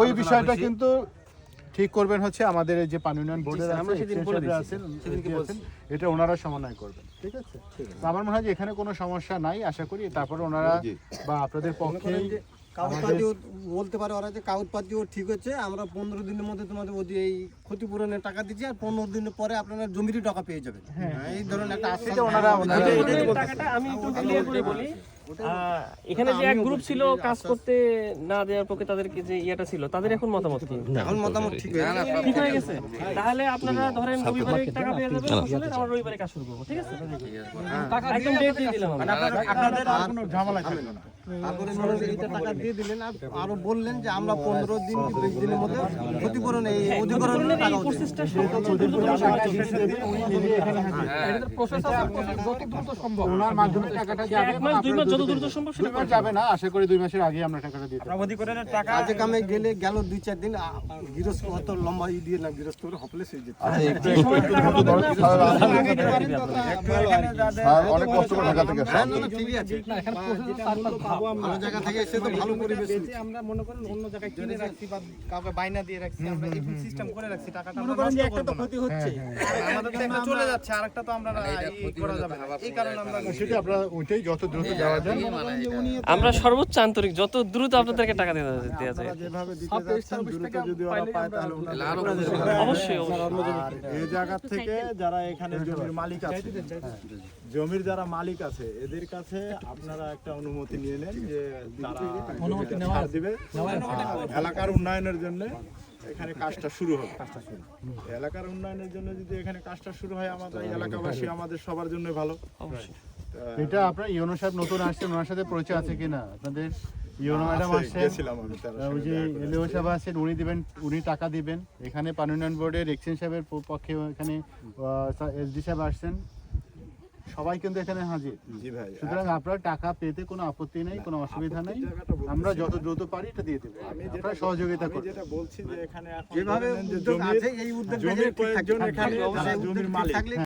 ওই বিষয়টা কিন্তু ঠিক করবেন হচ্ছে আমাদের যে পানি উন্নয়ন বোর্ডের আছে এটা ওনারা সমন্বয় করবেন। ঠিক আছে তো আমার মনে হয় যে এখানে কোনো সমস্যা নাই আশা করি। তারপরে ওনারা বা আপনাদের পক্ষেই কাগজপাতিও বলতে পারে ওরা যে কাগজপাতিও ঠিক হচ্ছে। আমরা পনেরো দিনের মধ্যে তোমাদের ওই যে এই ক্ষতিপূরণের টাকা দিচ্ছি আর পনেরো দিনের পরে আপনারা জমিরই টাকা পেয়ে যাবেন। এই ধরনের একটা এটা ওনারা আমি একটু ক্লিয়ার করে বলি এখানে যে এক গ্রুপ ছিল কাজ করতে না দেওয়ার পক্ষে তাদেরকে যে ইয়েটা ছিল? তাদের এখন মতামত কি? এখন মতামত ঠিক হয়ে গেছে। ঠিক হয়ে গেছে। তাহলে আপনারা ধরেন রবিবারে টাকা পেয়ে যাবেন ফসলের আমরা রবিবারে কাজ শুরু করব ঠিক আছে? একদম ডেট দিয়ে দিলাম আপনাদের আর কোনো ঝামেলা থাকবে না। তারপরে টাকা দিয়ে দিলেন আরও বললেন যে আমরা পনেরো দিন কি বিশ দিনের মধ্যে ক্ষতিপূরণ এই অধিকরণের টাকা ওনার মাধ্যমে টাকাটা যাবে দুই মাস যত দ্রুত সম্ভব সেটা যাবে না আশা করি দুই মাসের আগে আমরা টাকাটা দিতে পারব। কাজে কামে গেলে গেল দুই চার দিন গৃহস্থ অত লম্বা ই দিয়ে না গৃহস্থ করে হয়ে যেত। অনেক কষ্ট করে ঢাকা থেকে আসা। হ্যাঁ, না, না, ঠিকই আছে ভালো জায়গা থেকে এসে তো ভালো পরিবেশ আমরা মনে করেন অন্য জায়গায় কিনে রাখছি বা কাউকে বাইনা দিয়ে রাখছি আমরা এই সিস্টেম করে রাখছি টাকাটা মনে করেন যে একটা তো ক্ষতি হচ্ছে। আমাদের তো একটা চলে যাচ্ছে আরেকটা তো আমরা ই করা যাবে না। এই কারণে আমরা সেটা আপনারা ওইটাই যত দ্রুত দেওয়া যায়। আমরা সর্বোচ্চ আন্তরিক যত দ্রুত আপনাদেরকে টাকা দেওয়া দেওয়া যায়। যেভাবে দিতে যাচ্ছেন দ্রুত যদি ওরা পায় তাহলে অবশ্যই অবশ্যই। এই জায়গা থেকে যারা এখানে জমির মালিক আছে জমির যারা মালিক আছে এদের কাছে আপনারা একটা অনুমতি নিয়ে নেন যে তারা দিবে। এলাকার উন্নয়নের জন্য এখানে কাজটা শুরু হবে। এলাকার উন্নয়নের জন্য যদি এখানে কাজটা শুরু হয় আমাদের এলাকাবাসী আমাদের সবার জন্য ভালো। এটা আপনার ইউনো সাহেব নতুন আসছেন ওনার সাথে পরিচয় আছে কিনা? আপনাদের ইউনো ম্যাডাম আসছেন। আমি ওই যে এলও সাহেব আছেন উনি দিবেন উনি টাকা দিবেন। এখানে পানি উন্নয়ন বোর্ডের এক্সচেঞ্জ সাহেবের পক্ষে এখানে এসডি সাহেব আসছেন। সবাই কিন্তু এখানে হাজির। সুতরাং আপনার টাকা পেতে কোনো আপত্তি নেই কোনো অসুবিধা নেই। আমরা যত দ্রুত পারি এটা দিয়ে দেবো। আপনারা সহযোগিতা করি যেটা বলছি যে এখানে এখন যেভাবে উদ্যোগ জমির আছে এই জমির এখানে উদ্যোগ জমির মালিক।